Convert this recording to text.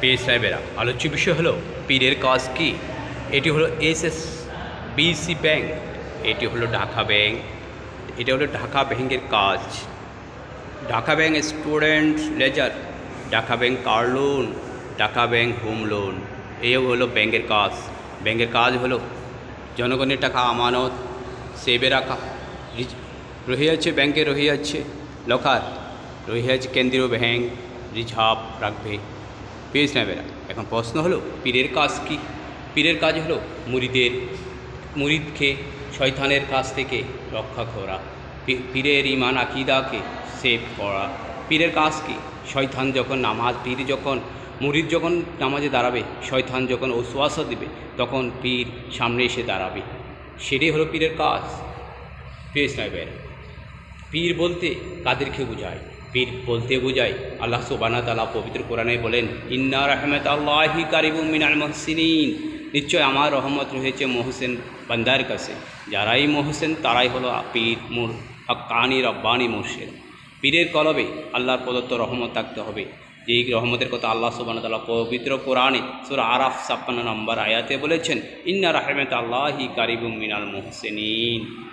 পেয়ে সাহেবেরা। আলোচ্য বিষয় হলো, পীরের কাজ কি? এটি হলো এস এস বিসি ব্যাংক। এটি হলো ঢাকা ব্যাংক। এটা হলো ঢাকা ব্যাংকের কাজ। Dhaka bank student ledger, Dhaka bank car loan, Dhaka bank home loan. এই হলো ব্যাংকের কাজ। ব্যাংকের কাজ হলো জনগণের টাকা, আমানত, সেবে রাখা। যাচ্ছে ব্যাংকে রয়ে যাচ্ছে লকার। রয়ে যাচ্ছে কেন্দ্রীয় ব্যাংক, রিজার্ভ রাখবে। পেজ নেবেরা এখন প্রশ্ন হলো, পীরের কাজ কি? পীরের কাজ হলো মুরিদের, মুরিদকে, শয়তানের কাছ থেকে রক্ষা করা। পীরের ইমান আকিদাকে সেভ করা। পীরের কাজ কি? শয়তান যখন নামাজ, পীর যখন, মুরিদ যখন নামাজে দাঁড়াবে, শয়তান যখন ওসোয়াসা দেবে, তখন পীর সামনে এসে দাঁড়াবে। সেটাই হলো পীরের কাজ। পেশ নেবেন পীর বলতে কাদেরকে বোঝায়? পীর বলতে বোঝায়, আল্লাহ সুবানা তালা পবিত্র কোরআনে বলেন, ইন্না রহমত আল্লাহি কারিবুম মিনাল মহসিনিন। নিশ্চয় আমার রহমত রয়েছে মহসেন বান্দার কাছে। যারাই মহসেন, তারাই হলো পীর মুর হকানি রব্বানি মুর্শেদ। পীরের কলবে আল্লাহর প্রদত্ত রহমত থাকতে হবে। যেই রহমতের কথা আল্লাহ সুবান তালা পবিত্র কোরআনে সুর আরাফ ছাপ্পান্ন নম্বর আয়াতে বলেছেন, ইন্না রহমত আল্লাহি কারিবুম মিনাল মোহসেনিন।